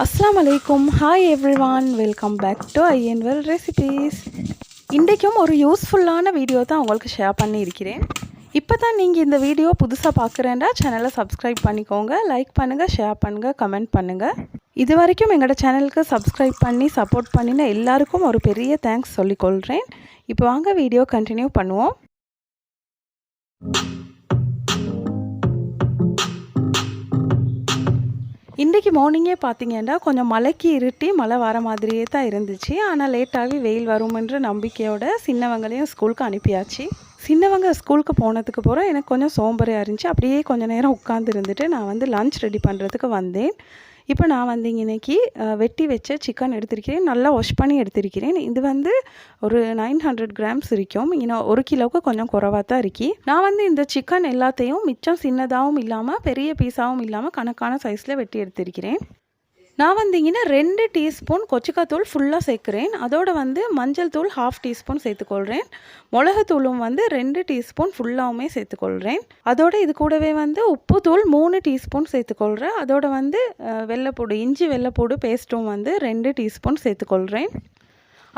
அஸ்லாம் வலைக்கும் hi everyone welcome back to IN well recipes இன்றைக்கும் ஒரு யூஸ்ஃபுல்லான வீடியோ தான் உங்களுக்கு ஷேர் பண்ணியிருக்கிறேன். இப்போ தான் நீங்கள் இந்த வீடியோ புதுசாக பார்க்குறேன்டா சேனலை சப்ஸ்கிரைப் பண்ணிக்கோங்க லைக் பண்ணுங்கள் ஷேர் பண்ணுங்கள் கமெண்ட் பண்ணுங்கள் இது வரைக்கும் எங்களோட சேனலுக்கு சப்ஸ்கிரைப் பண்ணி சப்போர்ட் பண்ணின எல்லாருக்கும் ஒரு பெரிய தேங்க்ஸ் சொல்லிக்கொள்கிறேன் இப்போ வாங்க வீடியோ கண்டினியூ பண்ணுவோம். இன்றைக்கி மார்னிங்கே பார்த்தீங்கன்னா கொஞ்சம் மழைக்கு இருட்டி மழை வர மாதிரியே தான் இருந்துச்சு. ஆனால் லேட்டாகவே வெயில் வருமென்ற நம்பிக்கையோட சின்னவங்களையும் ஸ்கூலுக்கு அனுப்பியாச்சு. சின்னவங்க ஸ்கூலுக்கு போனதுக்கு போகிறோம் எனக்கு கொஞ்சம் சோம்பறையாக இருந்துச்சு. அப்படியே கொஞ்சம் நேரம் உட்காந்து இருந்துட்டு நான் வந்து லஞ்ச் ரெடி பண்ணுறதுக்கு வந்தேன். இப்போ நான் வந்து இன்னைக்கு வெட்டி வச்ச சிக்கன் எடுத்திருக்கிறேன். நல்லா வாஷ் பண்ணி எடுத்திருக்கிறேன். இது வந்து ஒரு நைன் ஹண்ட்ரட் கிராம்ஸ் இருக்கும். இன்னும் ஒரு கிலோவுக்கு கொஞ்சம் குறவாக தான் இருக்கி. நான் வந்து இந்த சிக்கன் எல்லாத்தையும் மிச்சம் சின்னதாகவும் இல்லாமல் பெரிய பீஸாகவும் இல்லாமல் கணக்கான சைஸில் வெட்டி எடுத்திருக்கிறேன். நான் வந்தீங்கன்னா ரெண்டு டீஸ்பூன் கொச்சிக்காத்தூள் ஃபுல்லாக சேர்க்குறேன். அதோட வந்து மஞ்சள் தூள் ஹாஃப் டீஸ்பூன் சேர்த்துக்கொள்கிறேன் மிளகுத்தூளும் வந்து ரெண்டு டீஸ்பூன் ஃபுல்லாகவுமே சேர்த்துக்கொள்கிறேன் அதோட இது கூடவே வந்து உப்புத்தூள் மூணு டீஸ்பூன் சேர்த்துக்கொள்கிறேன் அதோட வந்து வெள்ளைப்பூடு இஞ்சி வெள்ளைப்பூடு பேஸ்ட்டும் வந்து ரெண்டு டீஸ்பூன் சேர்த்துக்கொள்கிறேன்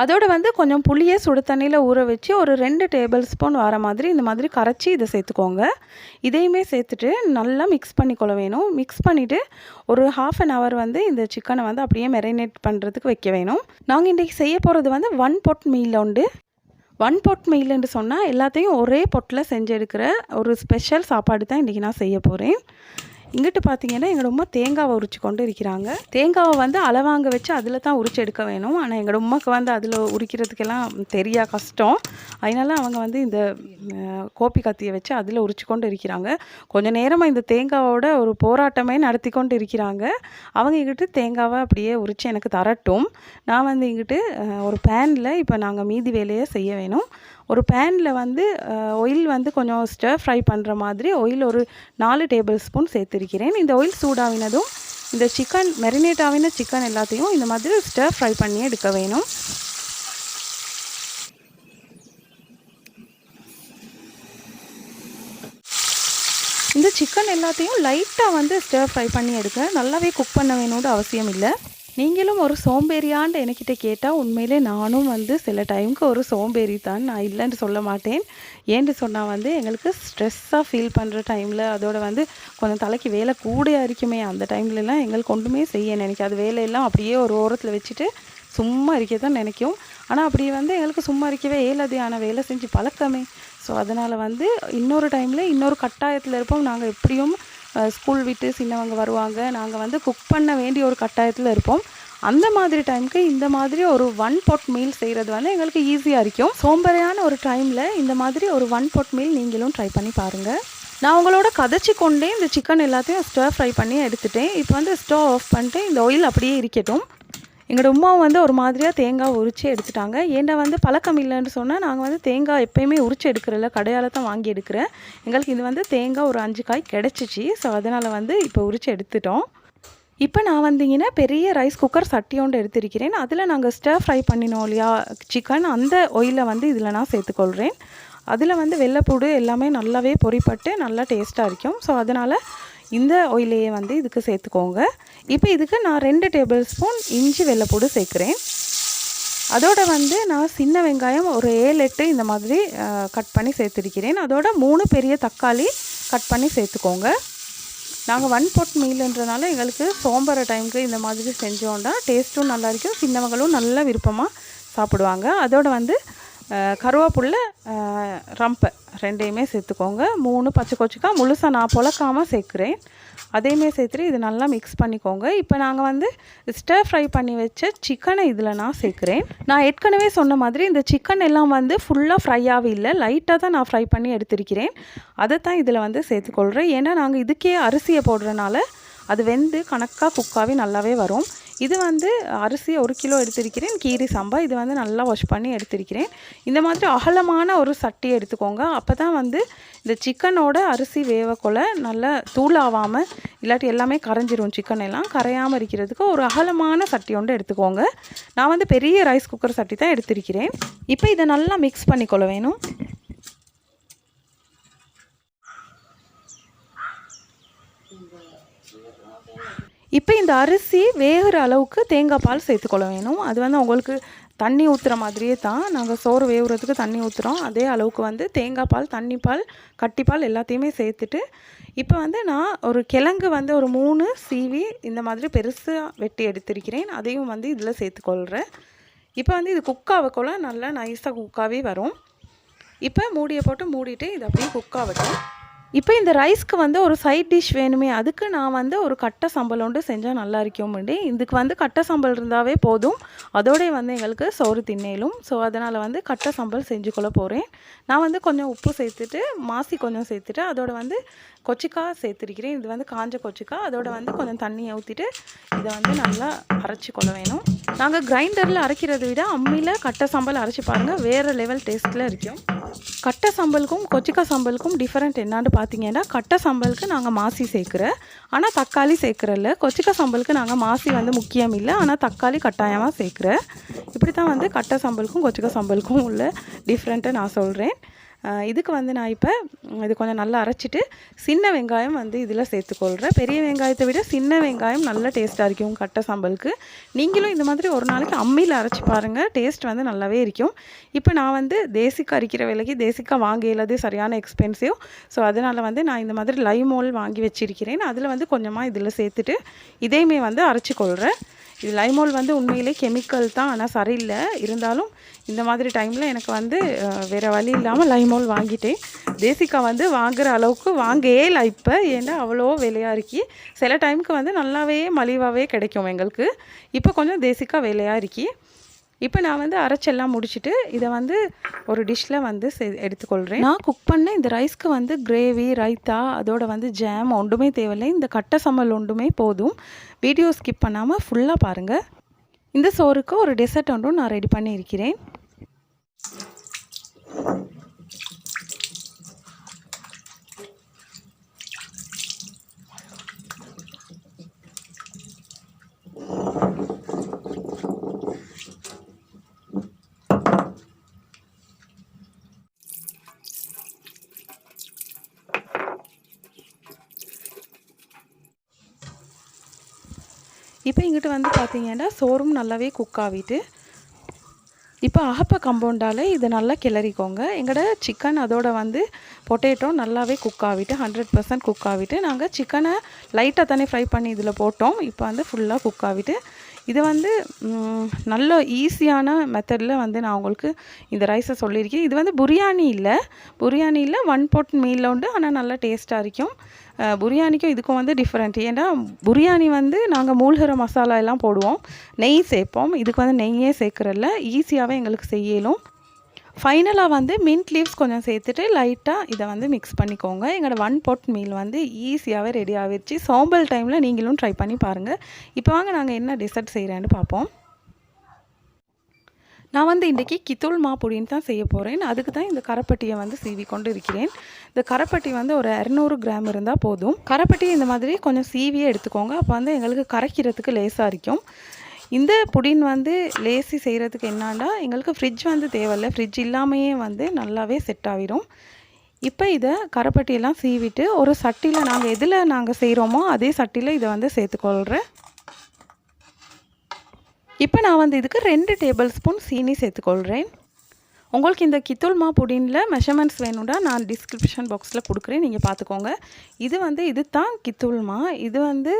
அதோடு வந்து கொஞ்சம் புளியை சுடு தண்ணியில் ஊற வச்சு ஒரு ரெண்டு டேபிள் ஸ்பூன் வர மாதிரி இந்த மாதிரி கரைச்சி இதை சேர்த்துக்கோங்க. இதையுமே சேர்த்துட்டு நல்லா மிக்ஸ் பண்ணிக்கொள்ள வேணும். மிக்ஸ் பண்ணிவிட்டு ஒரு ஹாஃப் அன் ஹவர் வந்து இந்த சிக்கனை வந்து அப்படியே மெரினேட் பண்ணுறதுக்கு வைக்க வேணும். நாங்கள் இன்றைக்கி செய்ய போகிறது வந்து ஒன் பொட் மீல் உண்டு. ஒன் பொட் மீல்னு சொன்னால் எல்லாத்தையும் ஒரே பொட்டில் செஞ்சு எடுக்கிற ஒரு ஸ்பெஷல் சாப்பாடு தான் இன்றைக்கி நான் செய்ய போகிறேன் இங்கிட்டு பார்த்தீங்கன்னா எங்கள் உமா தேங்காவை உரிச்சு கொண்டு இருக்கிறாங்க. தேங்காவை வந்து அளவாங்க வச்சு அதில் தான் உரிச்சு எடுக்க வேணும். ஆனால் எங்கள் உமாக்கு வந்து அதில் உரிக்கிறதுக்கெல்லாம் தெரியா கஷ்டம். அதனால அவங்க வந்து இந்த கோப்பி கத்தியை வச்சு அதில் உரிச்சு கொண்டு இருக்கிறாங்க. கொஞ்சம் நேரமாக இந்த தேங்காவோட ஒரு போராட்டமே நடத்தி கொண்டு இருக்கிறாங்க. அவங்க இங்கிட்டு தேங்காவை அப்படியே உரித்து எனக்கு தரட்டும். நான் வந்து இங்கிட்டு ஒரு பேனில் இப்போ நாங்கள் மீதி வேலையை செய்ய வேணும். ஒரு பேனில் வந்து ஒயில் வந்து கொஞ்சம் ஸ்டர் ஃப்ரை பண்ணுற மாதிரி ஒயில் ஒரு நாலு டேபிள் ஸ்பூன் சேர்த்துருக்கிறேன். இந்த ஆயில் சூடாகினதும் இந்த சிக்கன் மெரினேட் ஆகின சிக்கன் எல்லாத்தையும் இந்த மாதிரி ஸ்டர் ஃப்ரை பண்ணி எடுக்க வேணும். இந்த சிக்கன் எல்லாத்தையும் லைட்டாக வந்து ஸ்டர் ஃப்ரை பண்ணி எடுக்க. நல்லாவே குக் பண்ண வேணும்னு அவசியம் இல்லை. நீங்களும் ஒரு சோம்பேறியான்னு என்கிட்ட கேட்டால் உண்மையிலே நானும் வந்து சில டைமுக்கு ஒரு சோம்பேறி தான். நான் இல்லைன்னு சொல்ல மாட்டேன். ஏன்னு சொன்னால் வந்து எங்களுக்கு ஸ்ட்ரெஸ்ஸாக ஃபீல் பண்ணுற டைமில் அதோட வந்து கொஞ்சம் தலைக்கு வேலை கூட இருக்குமே அந்த டைம்லலாம் எங்களுக்கு ஒன்றுமே செய்ய நினைக்காது. வேலையெல்லாம் அப்படியே ஒரு ஓரத்தில் வச்சுட்டு சும்மா இருக்க தான் நினைக்கும். ஆனால் அப்படி வந்து எங்களுக்கு சும்மா இருக்கவே இயலாது. ஆனால் வேலை செஞ்சு பழக்கமே. ஸோ அதனால் வந்து இன்னொரு டைமில் இன்னொரு கட்டாயத்தில் இருப்போம். நாங்கள் எப்படியும் ஸ்கூல் விட்டு சின்னவங்க வருவாங்க. நாங்கள் வந்து குக் பண்ண வேண்டிய ஒரு கட்டாயத்தில் இருப்போம். அந்த மாதிரி டைமுக்கு இந்த மாதிரி ஒரு ஒன் பொட் மீல் செய்கிறது வந்து எங்களுக்கு ஈஸியாக இருக்கும். சோம்பேறியான ஒரு டைமில் இந்த மாதிரி ஒரு ஒன் பொட் மீல் நீங்களும் ட்ரை பண்ணி பாருங்கள் நான் உங்களோட கதைச்சி கொண்டே இந்த சிக்கன் எல்லாத்தையும் ஸ்டர் ஃப்ரை பண்ணி எடுத்துட்டேன். இப்போ வந்து ஸ்டவ் ஆஃப் பண்ணிட்டு இந்த ஆயில் அப்படியே இருக்கட்டும். எங்களோட உமாவும் வந்து ஒரு மாதிரியாக தேங்காய் உரிச்சு எடுத்துட்டாங்க. ஏன்டா வந்து பழக்கம் இல்லைன்னு சொன்னால் நாங்கள் வந்து தேங்காய் எப்பயுமே உரிச்சு எடுக்கிறதில்ல கடையால் தான் வாங்கி எடுக்கிறேன். எங்களுக்கு இது வந்து தேங்காய் ஒரு அஞ்சு காய் கிடச்சிச்சு. ஸோ அதனால் வந்து இப்போ உரிச்சு எடுத்துட்டோம். இப்போ நான் வந்தீங்கன்னா பெரிய ரைஸ் குக்கர் சட்டி ஒன்று எடுத்திருக்கிறேன். அதில் நாங்கள் ஸ்டர் ஃப்ரை பண்ணினோம் இல்லையா சிக்கன் அந்த ஒயிலை வந்து இதில் நான் சேர்த்துக்கொள்கிறேன் அதில் வந்து வெள்ளைப்பூடு எல்லாமே நல்லாவே பொறிப்பட்டு நல்லா டேஸ்ட்டாக இருக்கும். ஸோ அதனால் இந்த ஆயிலையே வந்து இதுக்கு சேர்த்துக்கோங்க. இப்போ இதுக்கு நான் ரெண்டு டேபிள் ஸ்பூன் இஞ்சி வெள்ளைப்பூடு சேர்க்குறேன். அதோட வந்து நான் சின்ன வெங்காயம் ஒரு ஏழு எட்டு இந்த மாதிரி கட் பண்ணி சேர்த்துருக்கிறேன். அதோட மூணு பெரிய தக்காளி கட் பண்ணி சேர்த்துக்கோங்க. நாங்கள் ஒன் பொட் மீல்ன்றனால எங்களுக்கு சோம்பர டைமுக்கு இந்த மாதிரி செஞ்சோன்னா டேஸ்ட்டும் நல்லா இருக்கும் சின்னவங்களும் நல்லா விருப்பமாக சாப்பிடுவாங்க. அதோட வந்து அஹ், கருவேப்புல்ல ரம்பை ரெண்டையுமே சேர்த்துக்கோங்க. மூணு பச்சை கொச்சிக்காய் முழுசாக நான் புழக்காமல் சேர்க்குறேன். அதையுமே சேர்த்துட்டு இது நல்லா மிக்ஸ் பண்ணிக்கோங்க. இப்போ நாங்கள் வந்து ஸ்டர் ஃப்ரை பண்ணி வச்ச சிக்கனை இதில் நான் சேர்க்குறேன். நான் ஏற்கனவே சொன்ன மாதிரி இந்த சிக்கன் எல்லாம் வந்து ஃபுல்லாக ஃப்ரையாகவே இல்லை. லைட்டாக தான் நான் ஃப்ரை பண்ணி எடுத்திருக்கிறேன். அதை தான் இதில் வந்து சேர்த்துக்கொள்கிறேன் ஏன்னா நாங்கள் இதுக்கே அரிசியை போடுறனால அது வெந்து கணக்காக குக்காகவே நல்லாவே வரும். இது வந்து அரிசி ஒரு கிலோ எடுத்திருக்கிறேன் கீரி சாம்பா இது வந்து நல்லா வாஷ் பண்ணி எடுத்திருக்கிறேன். இந்த மாதிரி அகலமான ஒரு சட்டி எடுத்துக்கோங்க. அப்போ தான் வந்து இந்த சிக்கனோட அரிசி வேவக்குள்ள நல்லா தூளாகாமல் இல்லாட்டி எல்லாமே கரைஞ்சிரும் சிக்கன் எல்லாம். கரையாமல் இருக்கிறதுக்கு ஒரு அகலமான சட்டி ஒன்று எடுத்துக்கோங்க. நான் வந்து பெரிய ரைஸ் குக்கர் சட்டி தான் எடுத்திருக்கிறேன். இப்போ இதை நல்லா மிக்ஸ் பண்ணிக்கொள்ள வேணும். இப்போ இந்த அரிசி வேகிற அளவுக்கு தேங்காய் பால் சேர்த்துக்கொள்ள வேணும். அது வந்து உங்களுக்கு தண்ணி ஊற்றுற மாதிரியே தான். நாங்கள் சோறு வேகுறதுக்கு தண்ணி ஊற்றுறோம் அதே அளவுக்கு வந்து தேங்காய் பால் தண்ணி பால் கட்டிப்பால் எல்லாத்தையுமே சேர்த்துட்டு இப்போ வந்து நான் ஒரு கிழங்கு வந்து ஒரு மூணு சீவி இந்த மாதிரி பெருசாக வெட்டி எடுத்திருக்கிறேன். அதையும் வந்து இதில் சேர்த்துக்கொள்கிறேன் இப்போ வந்து இது குக்காவக்குள்ள நல்லா நைஸாக குக்காவே வரும். இப்போ மூடியை போட்டு மூடிட்டு இது அப்படியே குக்காகட்டும் இப்போ இந்த ரைஸ்க்கு வந்து ஒரு சைட் டிஷ் வேணுமே அதுக்கு நான் வந்து ஒரு கட்டை சம்பல் ஒன்று செஞ்சால் நல்லா இருக்கும்டி இதுக்கு வந்து கட்டை சம்பல் இருந்தாவே போதும். அதோடய வந்து எங்களுக்கு சோறு தின்னேலும். ஸோ அதனால் வந்து கட்டை சம்பல் செஞ்சுக்கொள்ள போகிறேன் நான் வந்து கொஞ்சம் உப்பு சேர்த்துட்டு மாசி கொஞ்சம் சேர்த்துட்டு அதோட வந்து கொச்சிக்காய் சேர்த்துருக்கிறேன். இது வந்து காஞ்ச கொச்சிக்காய் அதோட வந்து கொஞ்சம் தண்ணியை ஊற்றிட்டு இதை வந்து நல்லா அரைச்சி கொள்ள வேணும். நாங்கள் கிரைண்டரில் அரைக்கிறத விட அம்மியில் கட்டை சம்பல் அரைச்சி பாருங்கள் வேறு லெவல் டேஸ்ட்டில் இருக்கும். கட்டை சம்பலுக்கும் கொச்சிக்காய் சம்பலுக்கும் டிஃப்ரெண்ட் என்னான்னு பார்த்தீங்கன்னா கட்டை சம்பலுக்கு நாங்கள் மாசி சேர்க்குறேன் ஆனால் தக்காளி சேர்க்குறல்ல. கொச்சிக்காய் சம்பலுக்கு நாங்கள் மாசி வந்து முக்கியம் இல்லை ஆனால் தக்காளி கட்டாயமாக சேர்க்குற. இப்படி தான் வந்து கட்டை சம்பலுக்கும் கொச்சிக்காய் சம்பலுக்கும் உள்ள டிஃப்ரெண்ட்டை நான் சொல்கிறேன் இதுக்கு வந்து நான் இப்போ இது கொஞ்சம் நல்லா அரைச்சிட்டு சின்ன வெங்காயம் வந்து இதில் சேர்த்துக்கொள்கிறேன் பெரிய வெங்காயத்தை விட சின்ன வெங்காயம் நல்ல டேஸ்ட்டாக இருக்கும் கட்டை சாம்பலுக்கு. நீங்களும் இந்த மாதிரி ஒரு நாளைக்கு அம்மியில் அரைச்சி பாருங்கள் டேஸ்ட் வந்து நல்லாவே இருக்கும். இப்போ நான் வந்து தேசிக்காய் அரிக்கிற விலைக்கு தேசிக்காய் வாங்க சரியான எக்ஸ்பென்சிவ் ஸோ அதனால் வந்து நான் இந்த மாதிரி லைமோல் வாங்கி வச்சிருக்கிறேன். அதில் வந்து கொஞ்சமாக இதில் சேர்த்துட்டு இதையுமே வந்து அரைச்சி கொள்கிறேன் இது லைமோல் வந்து உண்மையிலே கெமிக்கல் தான் ஆனால் சரியில்லை. இருந்தாலும் இந்த மாதிரி டைமில் எனக்கு வந்து வேறு வழி இல்லாமல் லைமோல் வாங்கிட்டேன். தேசிக்காய் வந்து வாங்குகிற அளவுக்கு வாங்கவே இல்லை இப்போ. ஏன்னா அவ்வளோ விலையாக இருக்கி. சில டைமுக்கு வந்து நல்லாவே மலிவாகவே கிடைக்கும் எங்களுக்கு. இப்போ கொஞ்சம் தேசிக்காய் விலையாக இருக்கி. இப்போ நான் வந்து அரைச்செல்லாம் முடிச்சுட்டு இதை வந்து ஒரு டிஷ்ஷில் வந்து எடுத்துக்கொள்கிறேன் நான் குக் பண்ண இந்த ரைஸ்க்கு வந்து கிரேவி ரைத்தா அதோட வந்து ஜாம் ஒன்றுமே தேவையில்லை. இந்த கட்டை சம்பல் ஒன்றுமே போதும். வீடியோ ஸ்கிப் பண்ணாமல் ஃபுல்லாக பாருங்கள் இந்த சோறுக்கு ஒரு டெசர்ட் ஒன்றும் நான் ரெடி பண்ணியிருக்கிறேன். இப்போ இங்கிட்ட வந்து பார்த்தீங்கன்னா சோறும் நல்லாவே குக் ஆகிட்டு இப்போ அகப்ப கம்பவுண்டால் இதை நல்லா கிளறிக்கோங்க. எங்களோட சிக்கன் அதோட வந்து பொட்டேட்டோ நல்லாவே குக் ஆகிட்டு ஹண்ட்ரட் பர்சன்ட் குக் ஆகிட்டு நாங்கள் சிக்கனை லைட்டாக தானே ஃப்ரை பண்ணி இதில் போட்டோம். இப்போ வந்து ஃபுல்லாக குக் ஆகிட்டு இது வந்து நல்ல ஈஸியான மெத்தடில் வந்து நான் உங்களுக்கு இந்த ரைஸை சொல்லியிருக்கேன். இது வந்து புரியாணி இல்லை. புரியாணி இல்லை ஒன் போட் மீலில் உண்டு. ஆனால் நல்லா டேஸ்ட்டாக இருக்கும். புரியாணிக்கும் இதுக்கும் வந்து டிஃப்ரெண்ட் ஏன்னா புரியாணி வந்து நாங்கள் மூழ்கிற மசாலா எல்லாம் போடுவோம். நெய் சேர்ப்போம். இதுக்கு வந்து நெய்யே சேர்க்குறல்ல ஈஸியாகவே எங்களுக்கு செய்யலும். ஃபைனலாக வந்து மின்ட் லீவ்ஸ் கொஞ்சம் சேர்த்துட்டு லைட்டாக இதை வந்து மிக்ஸ் பண்ணிக்கோங்க. எங்களோட ஒன் பொட் மீல் வந்து ஈஸியாகவே ரெடி ஆகிடுச்சு சோம்பல் டைமில் நீங்களும் ட்ரை பண்ணி பாருங்கள் இப்போ வாங்க நாங்கள் என்ன டிசர்ட் செய்கிறேன்னு பார்ப்போம் நான் வந்து இன்றைக்கி கித்தூள் மாப்பொடின்னு தான் செய்ய போகிறேன் அதுக்கு தான் இந்த கரப்பட்டியை வந்து சீவி கொண்டு இருக்கிறேன். இந்த கரப்பட்டி வந்து ஒரு இரநூறு கிராம் இருந்தால் போதும். கரப்பட்டி இந்த மாதிரி கொஞ்சம் சீவியே எடுத்துக்கோங்க. அப்போ வந்து எங்களுக்கு கரைக்கிறதுக்கு லேசாக இருக்கும் இந்த புடின் வந்து லேசி செய்கிறதுக்கு என்னான்னா எங்களுக்கு ஃப்ரிட்ஜ் வந்து தேவையில்லை. ஃப்ரிட்ஜ் இல்லாமையே வந்து நல்லாவே செட் ஆகிடும் இப்போ இதை கரப்பட்டியெல்லாம் சீவிட்டு ஒரு சட்டியில் நாங்கள் எதில் நாங்கள் செய்கிறோமோ அதே சட்டியில் இதை வந்து சேர்த்துக்கொள்கிறேன் இப்போ நான் வந்து இதுக்கு ரெண்டு டேபிள் ஸ்பூன் சீனி சேர்த்துக்கொள்கிறேன் உங்களுக்கு இந்த கித்துல்மா புடினில் மெஷர்மெண்ட்ஸ் வேணும்னா நான் டிஸ்கிரிப்ஷன் பாக்ஸில் கொடுக்குறேன். நீங்கள் பார்த்துக்கோங்க. இது வந்து இது தான் கித்துல்மா இது வந்து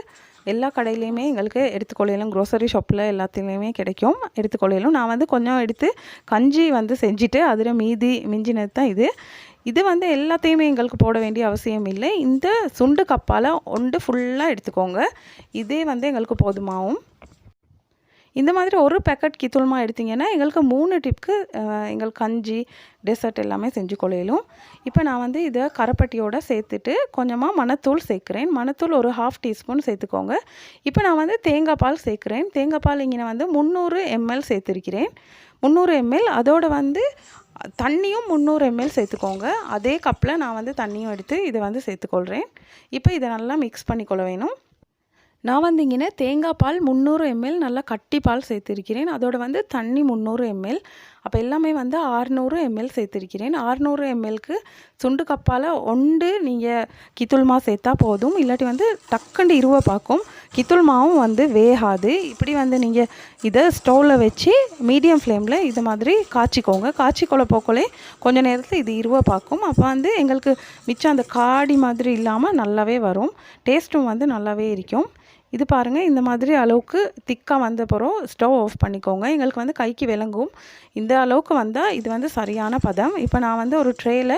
எல்லா கடையிலையுமே எங்களுக்கு எடுத்துக்கொள்ளையிலும் க்ரோசரி ஷாப்பில் எல்லாத்துலேயுமே கிடைக்கும். எடுத்துக்கொள்ளையிலும் நான் வந்து கொஞ்சம் எடுத்து கஞ்சி வந்து செஞ்சுட்டு அதில் மீதி மிஞ்சினது தான் இது. இது வந்து எல்லாத்தையுமே எங்களுக்கு போட வேண்டிய அவசியம் இல்லை. இந்த சுண்டு கப்பால் ஒன்று ஃபுல்லாக எடுத்துக்கோங்க. இதே வந்து எங்களுக்கு போதுமாகும் இந்த மாதிரி ஒரு பேக்கெட் கித்துல்மா எடுத்தீங்கன்னா எங்களுக்கு மூணு டிப்க்கு எங்களுக்கு கஞ்சி டெசர்ட் எல்லாமே செஞ்சு கொள்ளையிலும். இப்போ நான் வந்து இதை கரப்பட்டியோடு சேர்த்துட்டு கொஞ்சமாக மணத்தூள் சேர்க்குறேன். மணத்தூள் ஒரு ஹாஃப் டீஸ்பூன் சேர்த்துக்கோங்க. இப்போ நான் வந்து தேங்காய் பால் சேர்க்குறேன். தேங்காய் பால் இங்கே வந்து முந்நூறு எம்எல் சேர்த்துருக்கிறேன். முந்நூறு எம்எல் அதோட வந்து தண்ணியும் முந்நூறு எம்எல் சேர்த்துக்கோங்க. அதே கப்பில் நான் வந்து தண்ணியும் எடுத்து இதை வந்து சேர்த்துக்கொள்கிறேன் இப்போ இதை நல்லா மிக்ஸ் பண்ணிக்கொள்ள வேணும். நான் வந்து இங்கே தேங்காய் பால் முந்நூறு எம்எல் நல்லா கட்டி பால் சேர்த்துருக்கிறேன். அதோட வந்து தண்ணி முந்நூறு எம்எல். அப்போ எல்லாமே வந்து ஆறுநூறு எம்எல் சேர்த்துருக்கிறேன். ஆறுநூறு எம்எல்க்கு சுண்டு கப்பால் ஒன்று நீங்கள் கித்துள்மா சேர்த்தா போதும். இல்லாட்டி வந்து டக்குண்டு இருவ பார்க்கும் கித்துள்மாவும் வந்து வேகாது. இப்படி வந்து நீங்கள் இதை ஸ்டவ்வில் வச்சு மீடியம் ஃப்ளேமில் இது மாதிரி காய்ச்சிக்கோங்க. காய்ச்சிக்கொள்ள போக்கோலே கொஞ்ச நேரத்தில் இது இருவ பார்க்கும் அப்போ வந்து எங்களுக்கு மிச்சம் அந்த காடி மாதிரி இல்லாமல் நல்லாவே வரும். டேஸ்ட்டும் வந்து நல்லாவே இருக்கும். இது பாருங்கள் இந்த மாதிரி அளவுக்கு திக்காக வந்தப்புறம் ஸ்டவ் ஆஃப் பண்ணிக்கோங்க. எங்களுக்கு வந்து கைக்கு விளங்கும். இந்த அளவுக்கு வந்தால் இது வந்து சரியான பதம். இப்போ நான் வந்து ஒரு ட்ரேயில்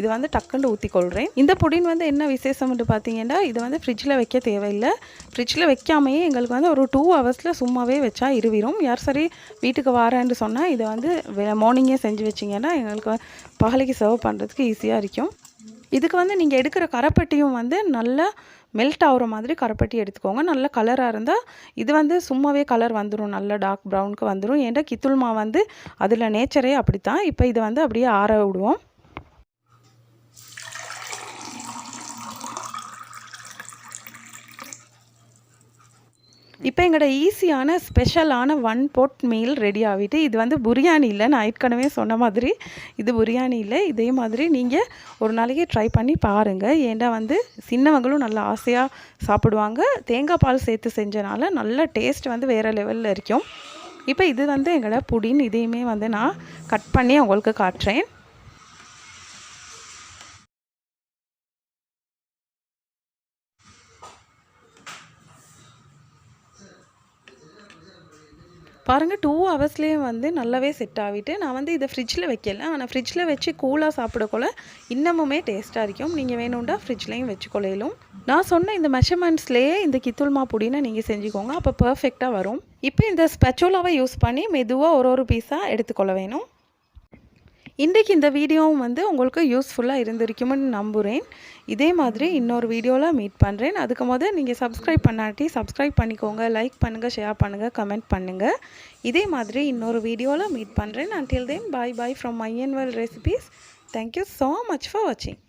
இது வந்து டக்குன்னு ஊற்றிக்கொள்கிறேன் இந்த புடின் வந்து என்ன விசேஷம்னு பார்த்தீங்கன்னா இது வந்து ஃப்ரிட்ஜில் வைக்க தேவையில்லை. ஃப்ரிட்ஜில் வைக்காமையே எங்களுக்கு வந்து ஒரு டூ ஹவர்ஸில் சும்மாவே வச்சா இருவிரும். யார் சரி வீட்டுக்கு வரேன்னு சொன்னால் இதை வந்து மார்னிங்கே செஞ்சு வச்சிங்கன்னா எங்களுக்கு பகலைக்கு சர்வ் பண்ணுறதுக்கு ஈஸியாக இருக்கும். இதுக்கு வந்து நீங்கள் எடுக்கிற கரைப்பட்டியும் வந்து நல்லா மெல்ட் ஆகிற மாதிரி கரைப்பட்டி எடுத்துக்கோங்க. நல்ல கலராக இருந்தால் இது வந்து சும்மாவே கலர் வந்துடும் நல்ல டார்க் ப்ரௌனுக்கு வந்துடும் ஏன்டா கித்துல்மா வந்து அதில் நேச்சரே அப்படி தான் இப்போ இதை வந்து அப்படியே ஆற விடுவோம். இப்போ எங்களோட ஈஸியான ஸ்பெஷலான ஒன் போட் மீல் ரெடி ஆகிட்டு இது வந்து பிரியாணி இல்லை. நான் ஏற்கனவே சொன்ன மாதிரி இது பிரியாணி இல்லை. இதே மாதிரி நீங்கள் ஒரு நாளைக்கு ட்ரை பண்ணி பாருங்கள் ஏன்னா வந்து சின்னவங்களும் நல்லா ஆசையாக சாப்பிடுவாங்க. தேங்காய் பால் சேர்த்து செஞ்சனால நல்ல டேஸ்ட் வந்து வேறு லெவலில் இருக்கும். இப்போ இது வந்து எங்களோட புடின். இதையுமே வந்து நான் கட் பண்ணி உங்களுக்கு காட்டுறேன். பாருங்கள் டூ ஹவர்ஸ்லேயே வந்து நல்லாவே செட் ஆகிட்டு நான் வந்து இதை ஃப்ரிட்ஜில் வைக்கல. ஆனால் ஃப்ரிட்ஜில் வச்சு கூலாக சாப்பிடக்குள்ள இன்னமுமே டேஸ்ட்டாக இருக்கும். நீங்கள் வேணும்டா ஃப்ரிட்ஜ்லேயும் வச்சுக்கொள்ளையிலும் நான் சொன்ன இந்த மெஷர்மெண்ட்ஸ்லேயே இந்த கித்துல்மா பொடினை நீங்கள் செஞ்சுக்கோங்க. அப்போ பர்ஃபெக்டாக வரும். இப்போ இந்த ஸ்பெச்சோலாவை யூஸ் பண்ணி மெதுவாக ஒரு ஒரு பீஸாக எடுத்துக்கொள்ள வேணும். இன்றைக்கு இந்த வீடியோவும் வந்து உங்களுக்கு யூஸ்ஃபுல்லாக இருந்திருக்கும்னு நம்புகிறேன் இதே மாதிரி இன்னொரு வீடியோவில் மீட் பண்ணுறேன் அதுக்கு போது நீங்கள் சப்ஸ்கிரைப் பண்ணாட்டி சப்ஸ்கிரைப் பண்ணிக்கோங்க. லைக் பண்ணுங்கள் ஷேர் பண்ணுங்கள் கமெண்ட் பண்ணுங்கள் இதே மாதிரி இன்னொரு வீடியோவில் மீட் பண்ணுறேன் until then bye bye from மையன்வெல் recipes thank you so much for வாட்சிங்